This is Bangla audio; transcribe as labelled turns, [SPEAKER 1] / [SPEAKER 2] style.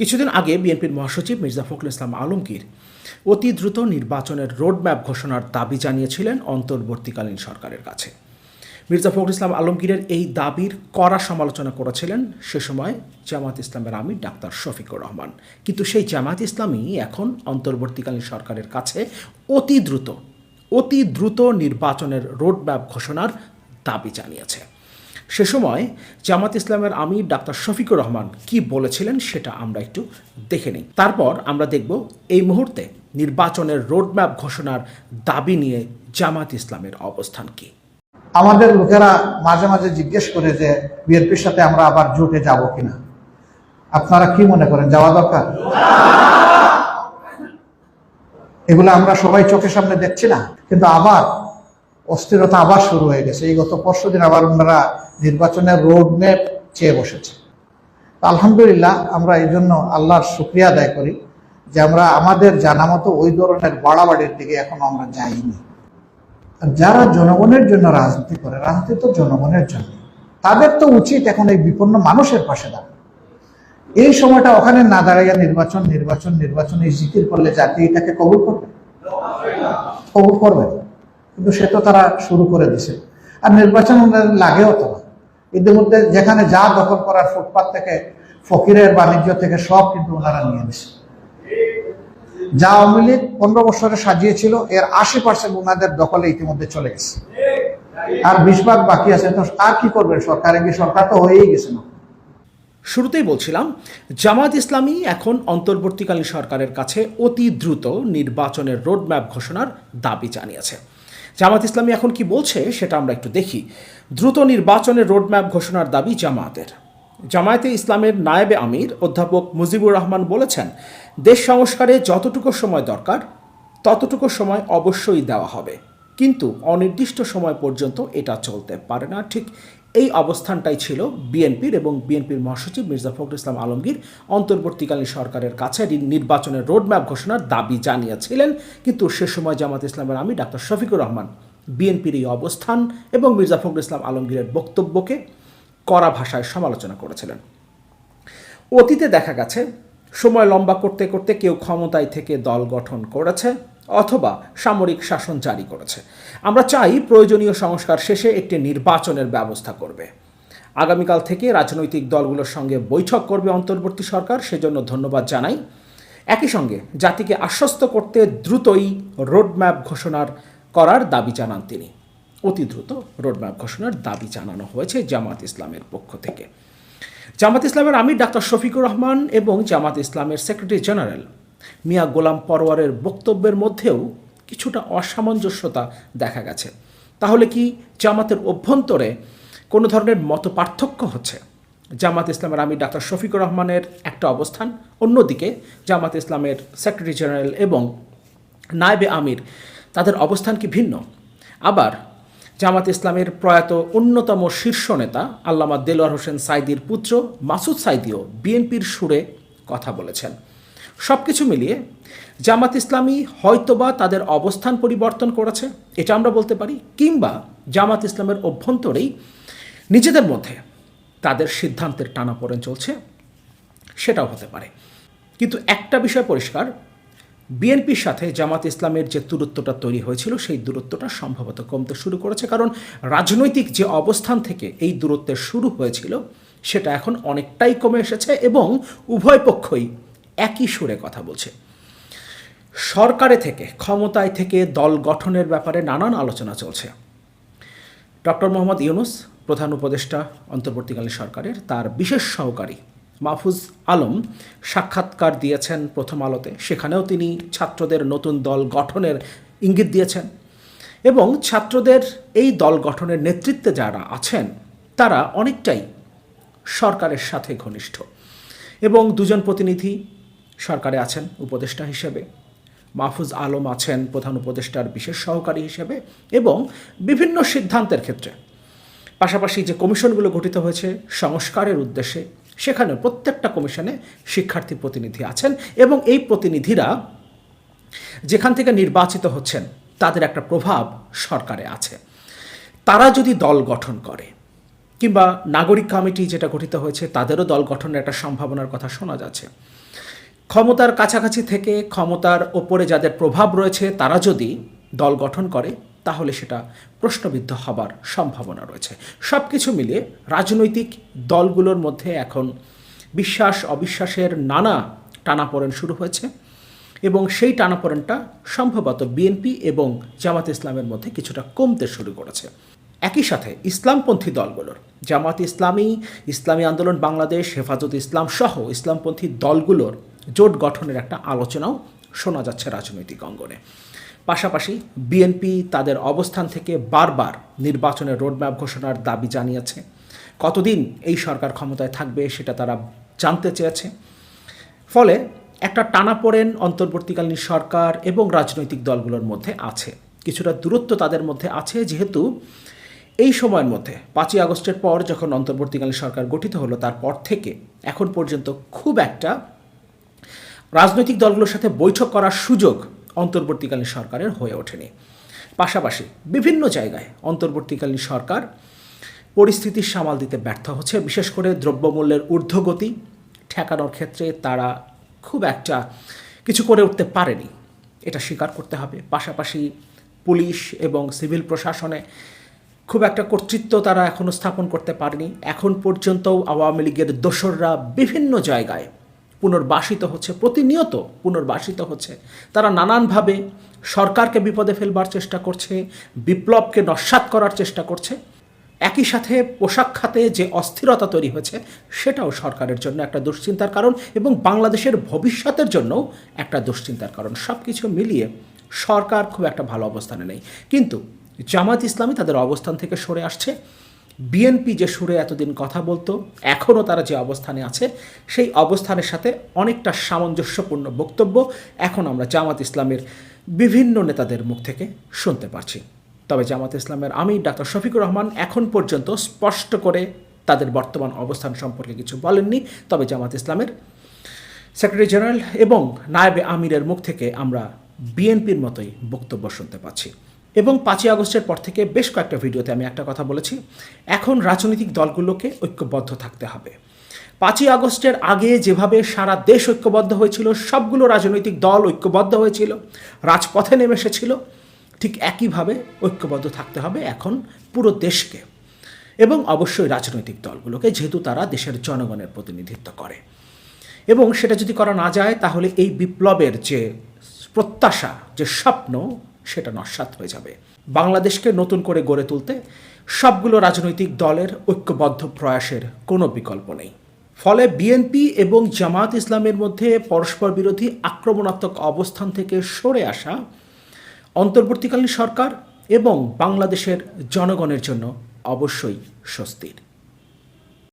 [SPEAKER 1] কিছুদিন আগে বিএনপির মহাসচিব মির্জা ফখরুল ইসলাম আলমগীর অতি দ্রুত নির্বাচনের রোডম্যাপ ঘোষণার দাবি জানিয়েছিলেন অন্তর্বর্তীকালীন সরকারের কাছে। মির্জা ফখরুল ইসলাম আলমগীরের এই দাবির কড়া সমালোচনা করেছিলেন সে সময় জামাত ইসলামের আমির ডাক্তার শফিকুর রহমান। কিন্তু সেই জামাত ইসলামী এখন অন্তর্বর্তীকালীন সরকারের কাছে অতি দ্রুত অতি দ্রুত নির্বাচনের রোডম্যাপ ঘোষণার দাবি জানিয়েছে। সে সময় জামাত ইসলামের আমির ডাক্তার শফিকুর রহমান কি বলেছিলেন সেটা আমরা একটু দেখে নিই। তারপর আমরা দেখব এই মুহূর্তে নির্বাচনের রোডম্যাপ ঘোষণার দাবি নিয়ে জামাত ইসলামের অবস্থান কী।
[SPEAKER 2] আমাদের লোকেরা মাঝে মাঝে জিজ্ঞেস করে যে, বিএনপির সাথে আমরা আবার জোটে যাব কিনা। আপনারা কি মনে করেন, যাওয়া দরকার? এগুলো আমরা সবাই চোখের সামনে দেখছি না, কিন্তু আবার অস্থিরতা আবার শুরু হয়ে গেছে। এই গত পরশু দিন আবার ওনারা নির্বাচনের রোড ম্যাপ চেয়ে বসেছে। আলহামদুলিল্লাহ আমরা এই জন্য আল্লাহর শুক্রিয়া আদায় করি যে আমরা আমাদের জানা মতো ওই ধরনের বাড়াবাড়ির দিকে এখনও আমরা যাইনি। আর যারা জনগণের জন্য রাজনীতি করে, রাজনীতি তো জনগণের জন্য। তাদের তো উচিত এখন এই বিপন্ন মানুষের পাশে দাঁড়ানো। এই সময়টা ওখানে না দাঁড়াইয়া নির্বাচন নির্বাচন নির্বাচন, এই জিকির করলে জাতি এটাকে কবুল করবে? কবুল করবে। কিন্তু সে তো তারা শুরু করে দিছে। আর নির্বাচন লাগেও তো না। ইতিমধ্যে যেখানে যা দখল করার ফুটপাত থেকে, ফকিরের বাণিজ্য থেকে সব কিন্তু ওনারা নিয়ে নিছে। যা আওয়ামী লীগ পনেরো বছরে সাজিয়েছিল, এর আশি পার্সেন্ট ওনাদের দখলে ইতিমধ্যে চলে গেছে। আর বিশ ভাগ বাকি আছে, তো আর কি করবেন? সরকার কি সরকার তো হয়েই গেছে না।
[SPEAKER 1] শুরুতেই বলছিলাম জামাত ইসলামী এখন অন্তর্বর্তীকালীন সরকারের কাছে অতি দ্রুত নির্বাচনের রোডম্যাপ ঘোষণার দাবি জানিয়েছে। জামাত ইসলামী এখন কি বলছে সেটা আমরা একটু দেখি। দ্রুত নির্বাচনের রোডম্যাপ ঘোষণার দাবি জামায়াতের। জামায়াতে ইসলামের নায়েবে আমির অধ্যাপক মুজিবুর রহমান বলেছেন, দেশ সংস্কারে যতটুকু সময় দরকার, ততটুকু সময় অবশ্যই দেওয়া হবে। কিন্তু অনির্দিষ্ট সময় পর্যন্ত এটা চলতে পারে না। ঠিক এই অবস্থানটাই ছিল বিএনপির এবং বিএনপির মহাসচিব মির্জা ফখরুল ইসলাম আলমগীর অন্তর্বর্তীকালীন সরকারের কাছে নির্বাচনের রোডম্যাপ ঘোষণার দাবি জানিয়েছিলেন। কিন্তু সে সময় জামাত ইসলামের আমি ডাক্তার শফিকুর রহমান বিএনপির এই অবস্থান এবং মির্জা ফখরুল ইসলাম আলমগীরের বক্তব্যকে কড়া ভাষায় সমালোচনা করেছিলেন। অতীতে দেখা গেছে সময় লম্বা করতে করতে কেউ ক্ষমতায় থেকে দল গঠন করেছে অথবা সামরিক শাসন জারি করেছে। আমরা চাই প্রয়োজনীয় সংস্কার শেষে একটি নির্বাচনের ব্যবস্থা করবে। আগামীকাল থেকে রাজনৈতিক দলগুলোর সঙ্গে বৈঠক করবে অন্তর্বর্তী সরকার, সেজন্য ধন্যবাদ জানাই। একই সঙ্গে জাতিকে আশ্বস্ত করতে দ্রুতই রোডম্যাপ ঘোষণার করার দাবি জানান তিনি। অতি দ্রুত রোডম্যাপ ঘোষণার দাবি জানানো হয়েছে জামাত ইসলামের পক্ষ থেকে। জামাত ইসলামের আমির ডাক্তার শফিকুর রহমান এবং জামাত ইসলামের সেক্রেটারি জেনারেল। মিয়া গোলাম পরওয়ারের বক্তব্যের মধ্যেও কিছুটা অসামঞ্জস্যতা দেখা গেছে। তাহলে কি জামাতের অভ্যন্তরে কোনো ধরনের মত পার্থক্য হচ্ছে? জামাত ইসলামের আমির ডাক্তার শফিকুর রহমানের একটা অবস্থান, অন্যদিকে জামাত ইসলামের সেক্রেটারি জেনারেল এবং নায়েবে আমির, তাদের অবস্থান কি ভিন্ন? আবার জামাত ইসলামের প্রয়াত অন্যতম শীর্ষ নেতা আল্লামা দেলোয়ার হোসেন সাইদির পুত্র মাসুদ সাইদিও বিএনপির সুরে কথা বলেছেন। সব কিছু মিলিয়ে জামাত ইসলামী হয়তোবা তাদের অবস্থান পরিবর্তন করেছে, এটা আমরা বলতে পারি, কিংবা জামাত ইসলামের অভ্যন্তরেই নিজেদের মধ্যে তাদের সিদ্ধান্তের টানাপোড়েন চলছে, সেটাও হতে পারে। কিন্তু একটা বিষয় পরিষ্কার বিএনপির সাথে জামাত ইসলামের যে দূরত্বটা তৈরি হয়েছিল, সেই দূরত্বটা সম্ভবত কমতে শুরু করেছে। কারণ রাজনৈতিক যে অবস্থান থেকে এই দূরত্বের শুরু হয়েছিল, সেটা এখন অনেকটাই কমে এসেছে এবং উভয় পক্ষই একই সুরে কথা বলছে। সরকারে থেকে, ক্ষমতায় থেকে দল গঠনের ব্যাপারে নানান আলোচনা চলছে। ডক্টর মোহাম্মদ ইউনুস, প্রধান উপদেষ্টা, অন্তর্বর্তীকালীন সরকারের, তার বিশেষ সহকারী মাহফুজ আলম সাক্ষাৎকার দিয়েছেন প্রথম আলোতে। সেখানেও তিনি ছাত্রদের নতুন দল গঠনের ইঙ্গিত দিয়েছেন। এবং ছাত্রদের এই দল গঠনের নেতৃত্বে যারা আছেন, তারা অনেকটাই সরকারের সাথে ঘনিষ্ঠ। এবং দুজন প্রতিনিধি সরকারে আছেন উপদেষ্টা হিসেবে। মাহফুজ আলম আছেন প্রধান উপদেষ্টার বিশেষ সহকারী হিসেবে এবং বিভিন্ন সিদ্ধান্তের ক্ষেত্রে। পাশাপাশি যে কমিশনগুলো গঠিত হয়েছে, সংস্কারের উদ্দেশ্যে সেখানে প্রত্যেকটা কমিশনে শিক্ষার্থী প্রতিনিধি আছেন এবং এই প্রতিনিধিরা যেখান থেকে নির্বাচিত হচ্ছেন, তাদের একটা প্রভাব সরকারে আছে। তারা যদি দল গঠন করে, কিংবা নাগরিক কমিটি যেটা গঠিত হয়েছে, তাদেরও দল গঠনের একটা সম্ভাবনার কথা শোনা যাচ্ছে। ক্ষমতার কাছাকাছি থেকে ক্ষমতার ওপরে যাদের প্রভাব রয়েছে, তারা যদি দল গঠন করে তাহলে সেটা প্রশ্নবিদ্ধ হবার সম্ভাবনা রয়েছে। সব কিছু মিলিয়ে রাজনৈতিক দলগুলোর মধ্যে এখন বিশ্বাস, অবিশ্বাসের নানা টানাপোড়েন শুরু হয়েছে এবং সেই টানাপোড়েনটা সম্ভবত বিএনপি এবং জামাত ইসলামের মধ্যে কিছুটা কমতে শুরু করেছে। একই সাথে ইসলামপন্থী দলগুলোর, জামাত ইসলামী ইসলামী আন্দোলন বাংলাদেশ, হেফাজত ইসলাম সহ ইসলামপন্থী দলগুলোর জোট গঠনের একটা আলোচনাও শোনা যাচ্ছে রাজনৈতিক অঙ্গনে। পাশাপাশি বিএনপি তাদের অবস্থান থেকে বারবার নির্বাচনের রোডম্যাপ ঘোষণার দাবি জানিয়েছে। কতদিন এই সরকার ক্ষমতায় থাকবে সেটা তারা জানতে চেয়েছে। ফলে একটা টানাপোড়েন অন্তর্বর্তীকালীন সরকার এবং রাজনৈতিক দলগুলোর মধ্যে আছে। কিছুটা দূরত্ব তাদের মধ্যে আছে, যেহেতু এই সময়ের মধ্যে পাঁচই আগস্টের পর যখন অন্তর্বর্তীকালীন সরকার গঠিত হলো, তারপর থেকে এখন পর্যন্ত খুব একটা রাজনৈতিক দলগুলোর সাথে বৈঠক করার সুযোগ অন্তর্বর্তীকালীন সরকারের হয়ে ওঠেনি। পাশাপাশি বিভিন্ন জায়গায় অন্তর্বর্তীকালীন সরকার পরিস্থিতির সামাল দিতে ব্যর্থ হচ্ছে। বিশেষ করে দ্রব্যমূল্যের ঊর্ধ্বগতি ঠেকানোর ক্ষেত্রে তারা খুব একটা কিছু করে উঠতে পারেনি। এটা স্বীকার করতে হবে। পাশাপাশি পুলিশ এবং সিভিল প্রশাসনে খুব একটা কর্তৃত্ব তারা এখনও স্থাপন করতে পারেনি। এখন পর্যন্তও আওয়ামী লীগের দোসররা বিভিন্ন জায়গায় পুনর্বাসিত হচ্ছে, প্রতিনিয়ত পুনর্বাসিত হচ্ছে। তারা নানানভাবে সরকারকে বিপদে ফেলবার চেষ্টা করছে, বিপ্লবকে নস্বাত করার চেষ্টা করছে। একই সাথে পোশাক খাতে যে অস্থিরতা তৈরি হয়েছে, সেটাও সরকারের জন্য একটা দুশ্চিন্তার কারণ এবং বাংলাদেশের ভবিষ্যতের জন্যও একটা দুশ্চিন্তার কারণ। সব কিছু মিলিয়ে সরকার খুব একটা ভালো অবস্থানে নেই। কিন্তু জামাত ইসলামী তাদের অবস্থান থেকে সরে আসছে। বিএনপি যে সুরে এতদিন কথা বলতো, এখনও তারা যে অবস্থানে আছে, সেই অবস্থানের সাথে অনেকটা সামঞ্জস্যপূর্ণ বক্তব্য এখন আমরা জামাত ইসলামের বিভিন্ন নেতাদের মুখ থেকে শুনতে পারছি। তবে জামাত ইসলামের আমি ডাক্তার শফিকুর রহমান এখন পর্যন্ত স্পষ্ট করে তাদের বর্তমান অবস্থান সম্পর্কে কিছু বলেননি। তবে জামাত ইসলামের সেক্রেটারি জেনারেল এবং নায়েবে আমিরের মুখ থেকে আমরা বিএনপির মতোই বক্তব্য শুনতে পাচ্ছি। এবং পাঁচই আগস্টের পর থেকে বেশ কয়েকটা ভিডিওতে আমি একটা কথা বলেছি। এখন রাজনৈতিক দলগুলোকে ঐক্যবদ্ধ থাকতে হবে। পাঁচই আগস্টের আগে যেভাবে সারা দেশ ঐক্যবদ্ধ হয়েছিল, সবগুলো রাজনৈতিক দল ঐক্যবদ্ধ হয়েছিল, রাজপথে নেমে এসেছিল, ঠিক একইভাবে ঐক্যবদ্ধ থাকতে হবে এখন পুরো দেশকে। এবং অবশ্যই রাজনৈতিক দলগুলোকে, যেহেতু তারা দেশের জনগণের প্রতিনিধিত্ব করে। এবং সেটা যদি করা না যায়, তাহলে এই বিপ্লবের যে প্রত্যাশা, যে স্বপ্ন সেটা নস্বাত হয়ে যাবে। বাংলাদেশকে নতুন করে গড়ে তুলতে সবগুলো রাজনৈতিক দলের ঐক্যবদ্ধ প্রয়াসের কোনো বিকল্প নেই। ফলে বিএনপি এবং জামাত ইসলামের মধ্যে পরস্পর বিরোধী আক্রমণাত্মক অবস্থান থেকে সরে আসা অন্তর্বর্তীকালীন সরকার এবং বাংলাদেশের জনগণের জন্য অবশ্যই স্বস্তির।